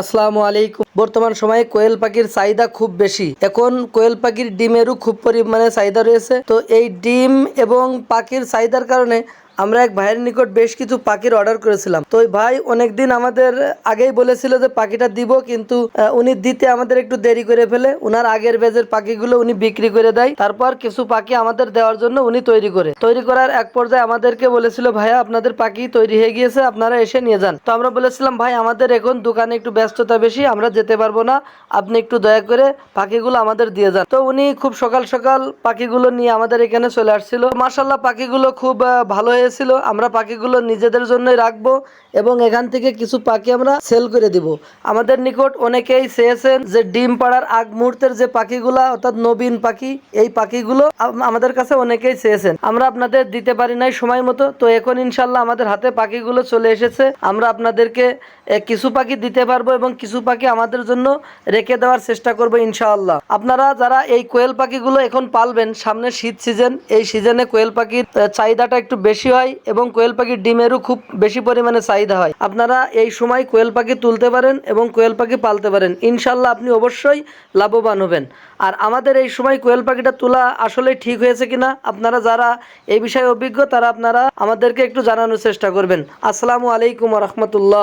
আসসালামু আলাইকুম। বর্তমান সময়ে কোয়েল পাখির চাহিদা খুব বেশি। এখন কোয়েল পাখির ডিমেরও খুব পরিমাণে চাহিদা রয়েছে। তো এই ডিম এবং পাখির চাহিদার কারণে আমরা এক ভাইয়ের নিকট বেশ কিছু পাখির অর্ডার করেছিলাম। তো ওই ভাই অনেকদিন আমাদের আগেই বলেছিল যে পাখিটা দিব, কিন্তু উনি দিতে আমাদের একটু দেরি করে ফেলে। উনার আগের বেজের পাখিগুলো উনি বিক্রি করে দেয়। তারপর কিছু পাখি আমাদের দেওয়ার জন্য উনি তৈরি করে। তৈরি করার এক পর্যায়ে আমাদেরকে বলেছিল ভাইয়া আপনাদের পাখি তৈরি হয়ে গিয়েছে, আপনারা এসে নিয়ে যান। তো আমরা বলেছিলাম, ভাই, আমাদের এখন দোকানে একটু ব্যস্ততা বেশি, আমরা যেতে পারব না। আপনি একটু দয়া করে পাখিগুলো আমাদের দিয়ে যান। তো উনি খুব সকাল সকাল পাখিগুলো নিয়ে আমাদের এখানে চলে আসছিল। মার্শাল্লাহ পাখিগুলো খুব ভালো হয়েছিল আমরা পাখিগুলো নিজেদের জন্যই রাখব এবং এখান থেকে কিছু পাখি আমরা সেল করে দিব। আমাদের নিকট অনেকেই চেয়েছেন যে ডিম পাড়ার আগ মুহূর্তের যে পাখিগুলা, অর্থাৎ নবীন পাখি, এই পাখিগুলো আমাদের কাছে অনেকেই চেয়েছেন। আমরা আপনাদের দিতে পারি নাই সময় মতো, তো এখন ইনশাল্লাহ আমাদের হাতে পাখিগুলো চলে এসেছে। আমরা আপনাদেরকে কিছু পাখি দিতে পারব এবং কিছু পাখি আমাদের জন্য রেখে দেওয়ার চেষ্টা করব ইনশাআল্লাহ। আপনারা যারা এই কোয়েল পাখিগুলো এখন পালবেন, সামনে শীত সিজন এই সিজনে কোয়েল পাখির চাহিদাটা একটু বেশি হয় এবং কোয়েল পাখির ডিমেরও খুব বেশি পরিমাণে চাহিদা হয়। আপনারা এই সময় কোয়েল পাখি তুলতে পারেন এবং কোয়েল পাখি পালতে পারেন। ইনশাল্লাহ আপনি অবশ্যই লাভবান হবেন। আর আমাদের এই সময় কোয়েল পাখিটা তোলা আসলে ঠিক হয়েছে কিনা, আপনারা যারা এই বিষয়ে অভিজ্ঞ, তারা আপনারা আমাদেরকে একটু জানানোর চেষ্টা করবেন। আসসালামু আলাইকুম রহমতুল্লাহ।